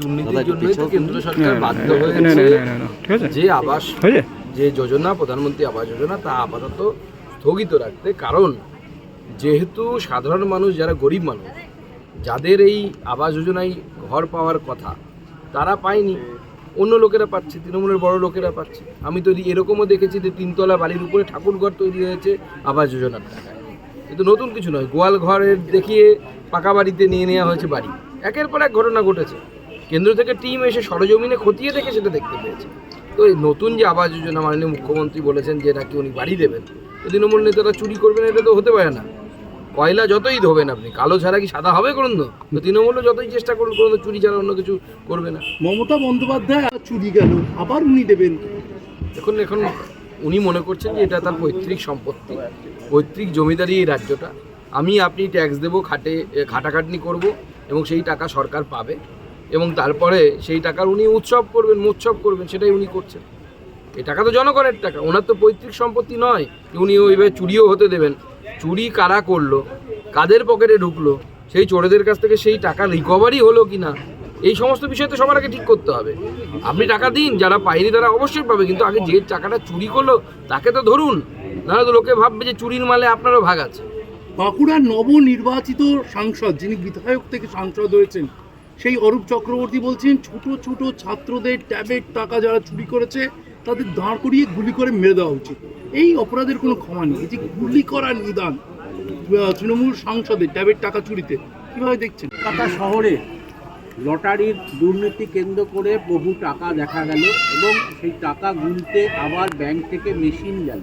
দুর্নীতির জন্যই তো কেন্দ্র সরকার বাধ্য হয়েছে। যে আবাস যে যোজনা প্রধানমন্ত্রী আবাস যোজনা তা আপাতত স্থগিত রাখতে কারণ যেহেতু সাধারণ মানুষ যারা গরিব মানুষ যাদের এই আবাস যোজনায় ঘর পাওয়ার কথা তারা পায়নি। অন্য লোকেরা পাচ্ছে তৃণমূলের বড় লোকেরা পাচ্ছে। আমি তো এরকমও দেখেছি যে তিনতলা বাড়ির উপরে ঠাকুরঘর তৈরি হয়েছে আবাস যোজনার টাকায়। কিন্তু নতুন কিছু নয় গোয়াল ঘরের দেখিয়ে পাকা বাড়িতে নিয়ে নেওয়া হয়েছে বাড়ি। একের পর এক ঘটনা ঘটেছে। কেন্দ্র থেকে টিম এসে সরজমিনে খতিয়ে দেখে সেটা দেখতে পেয়েছে। তো এই নতুন যে আবাস যোজনা মাননীয় মুখ্যমন্ত্রী বলেছেন যে নাকি উনি বাড়ি দেবেন তো তৃণমূল নেতারা চুরি করবেন এটা তো হতে পারে না। কয়লা যতই ধোবেন আপনি কালো ছাড়া কি সাদা হবে করুন তো তো তৃণমূলও যতই চেষ্টা করুন করুন চুরি ছাড়া অন্য কিছু করবে না। মমতা বন্দ্যোপাধ্যায় চুরি গেল আবার উনি দেবেন এখন এখন উনি মনে করছেন যে এটা তার পৈতৃক সম্পত্তি পৈতৃক জমিদারি এই রাজ্যটা। আমি আপনি ট্যাক্স দেবো খাটে খাটাখাটনি করব এবং সেই টাকা সরকার পাবে। এবং তারপরে সেই টাকার উনি উৎসব করবেন, মোৎসব করবেন, সেটাই উনি করছেন। এই টাকা তো জনগণের টাকা, ওনার তো পৈতৃক সম্পত্তি নয় উনি ওইভাবে চুরিও হতে দেবেন। চুরি কারা করল, কাদের পকেটে ঢুকলো, সেই চোরেদের কাছ থেকে সেই টাকা রিকভারি হলো কি না এই সমস্ত বিষয় তো সবার আগে ঠিক করতে হবে। আপনি টাকা দিন, যারা পায়নি তারা অবশ্যই পাবে, কিন্তু আগে যে টাকাটা চুরি করল, তাকে তো ধরুন, নাহলে তো লোকে ভাববে যে চুরির মালে আপনারও ভাগ আছে। বাঁকুড়ার নবনির্বাচিত সাংসদ, যিনি বিধায়ক থেকে সাংসদ হয়েছেন সেই অরূপ চক্রবর্তী বলছেন ছোট ছোট ছাত্রদের ট্যাবের টাকা যারা চুরি করেছে তাদের দাঁড় করিয়ে গুলি করে মেরে দেওয়া উচিত। এই অপরাধের কোনো ক্ষমা নেই। এই যে গুলি করার নিদান তৃণমূল সাংসদের ট্যাবের টাকা চুরিতে কীভাবে দেখছেন? কলকাতা শহরে লটারির দুর্নীতি কেন্দ্র করে বহু টাকা দেখা গেল এবং সেই টাকা গুনতে আবার ব্যাংক থেকে মেশিন গেল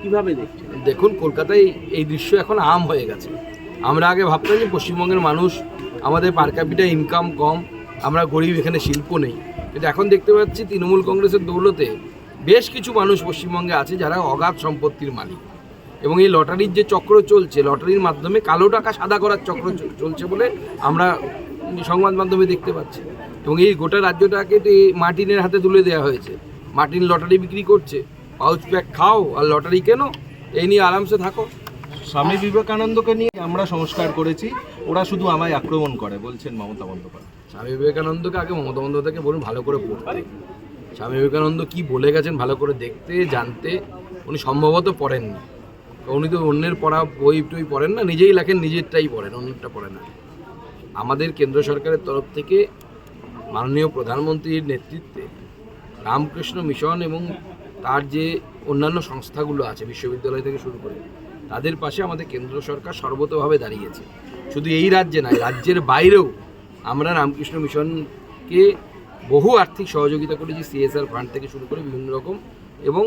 কীভাবে দেখছেন? দেখুন কলকাতায় এই দৃশ্য এখন আম হয়ে গেছে। আমরা আগে ভাবতাম যে পশ্চিমবঙ্গের মানুষ আমাদের পার ক্যাপিটা ইনকাম কম, আমরা গরিব, এখানে শিল্প নেই। কিন্তু এখন দেখতে পাচ্ছি তৃণমূল কংগ্রেসের দৌলতে বেশ কিছু মানুষ পশ্চিমবঙ্গে আছে যারা অগাধ সম্পত্তির মালিক। এবং এই লটারির যে চক্র চলছে, লটারির মাধ্যমে কালো টাকা সাদা করার চক্র চলছে বলে আমরা সংবাদ মাধ্যমে দেখতে পাচ্ছি। এবং এই গোটা রাজ্যটাকে তো এই মার্টিনের হাতে তুলে দেওয়া হয়েছে। মার্টিন লটারি বিক্রি করছে, পাউচ প্যাক খাও আর লটারি কেনো, এই নিয়ে আরামসে থাকো। স্বামী বিবেকানন্দকে নিয়ে আমরা সংস্কার করেছি ওরা শুধু আমায় আক্রমণ করে বলছেন মমতা বন্দ্যোপাধ্যায়। স্বামী বিবেকানন্দকে আগে মমতা বন্দ্যোপাধ্যায়কে বলুন ভালো করে পড়তে। স্বামী বিবেকানন্দ কি বলে গেছেন ভালো করে দেখতে জানতে উনি সম্ভবত পড়েননি। উনি তো অন্যের পড়া বই টই পড়েন না নিজেই লেখেন নিজেরটাই পড়েন অন্যটা পড়ে না। আমাদের কেন্দ্র সরকারের তরফ থেকে মাননীয় প্রধানমন্ত্রীর নেতৃত্বে রামকৃষ্ণ মিশন এবং তার যে অন্যান্য সংস্থাগুলো আছে বিশ্ববিদ্যালয় থেকে শুরু করে তাদের পাশে আমাদের কেন্দ্র সরকার সর্বতভাবে দাঁড়িয়েছে। শুধু এই রাজ্যে নয়, রাজ্যের বাইরেও আমরা রামকৃষ্ণ মিশনকে বহু আর্থিক সহযোগিতা করেছি সিএসআর ফান্ড থেকে শুরু করে বিভিন্ন রকম এবং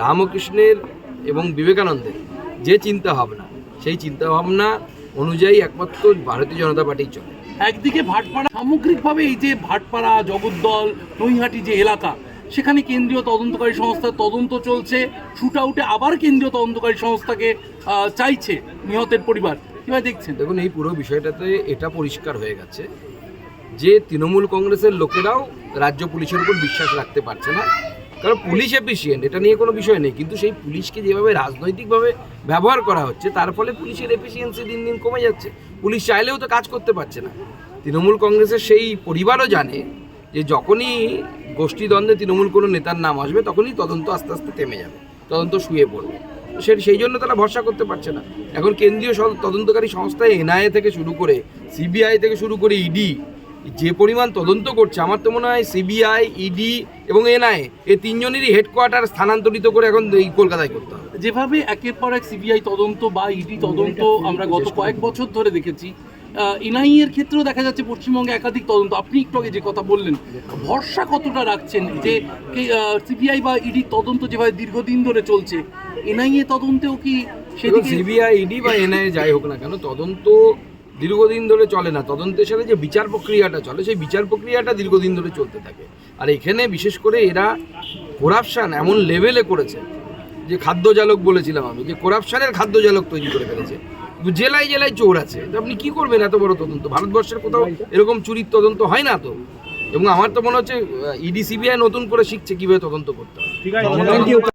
রামকৃষ্ণের এবং বিবেকানন্দের যে চিন্তা ভাবনা সেই চিন্তা ভাবনা অনুযায়ী একমাত্র ভারতীয় জনতা পার্টি চলে। একদিকে ভাটপাড়া, সামগ্রিকভাবে এই যে ভাটপাড়া, জগদ্দল, নৈহাটি যে এলাকা সেখানে কেন্দ্রীয় তদন্তকারী সংস্থার তদন্ত চলছে। শুট আউটে আবার কেন্দ্রীয় তদন্তকারী সংস্থাকে চাইছে নিহতের পরিবার। কীভাবে দেখছেন। দেখুন, এই পুরো বিষয়টাতে এটা পরিষ্কার হয়ে গেছে যে তৃণমূল কংগ্রেসের লোকেরাও রাজ্য পুলিশের উপর বিশ্বাস রাখতে পারছে না। কারণ পুলিশ এফিসিয়েন্ট, এটা নিয়ে কোনো বিষয় নেই। কিন্তু সেই পুলিশকে যেভাবে রাজনৈতিকভাবে ব্যবহার করা হচ্ছে, তার ফলে পুলিশের এফিসিয়েন্সি দিন দিন কমে যাচ্ছে। পুলিশ চাইলেও তো কাজ করতে পারছে না। তৃণমূল কংগ্রেসের সেই পরিবারও জানে যে যখনই গোষ্ঠীদ্বন্দ্বে তৃণমূল কোনো নেতার নাম আসবে তখনই তদন্ত আস্তে আস্তে থেমে যাবে তদন্ত শুয়ে পড়বে। সে সেই জন্য তারা ভরসা করতে পারছে না। এখন কেন্দ্রীয় তদন্তকারী সংস্থা এনআইএ থেকে শুরু করে সিবিআই থেকে শুরু করে ইডি যে পরিমাণ তদন্ত করছে আমার তো মনে হয় সিবিআই ইডি এবং এনআইএ এই তিনজনেরই হেডকোয়ার্টার স্থানান্তরিত করে এখন এই কলকাতায় করতে হবে। যেভাবে একের পর এক সিবিআই তদন্ত বা ইডি তদন্ত আমরা গত কয়েক বছর ধরে দেখেছি এনআই এর ক্ষেত্রেও দেখা যাচ্ছে পশ্চিমবঙ্গে একাধিক তদন্ত। আপনি একটু আগে যে কথা বললেন, ভরসা কতটা রাখছেন যে সিবিআই বা ইডি তদন্ত যেভাবে দীর্ঘদিন ধরে চলছে, এনআইএ তদন্তেও কি সিবিআই, ইডি বা এনআইএ যাই হোক না কেন, তদন্ত দীর্ঘদিন ধরে চলে না। তদন্তের সাথে যে বিচার প্রক্রিয়াটা চলে, সেই বিচার প্রক্রিয়াটা দীর্ঘদিন ধরে চলতে থাকে। আর এখানে বিশেষ করে এরা করাপশান এমন লেভেলে করেছে, যে খাদ্য জালক বলেছিলাম আমি, যে করাপশানের খাদ্য জালক তৈরি করে ফেলেছে। জেলায় জেলায় চোর আছে। তো আপনি কি করবেন এত বড় তদন্ত? ভারতবর্ষের কোথাও এরকম চুরির তদন্ত হয় না তো? এবং আমার তো মনে হচ্ছে ইডি সিবিআই নতুন করে শিখছে কীভাবে তদন্ত করতে হয়।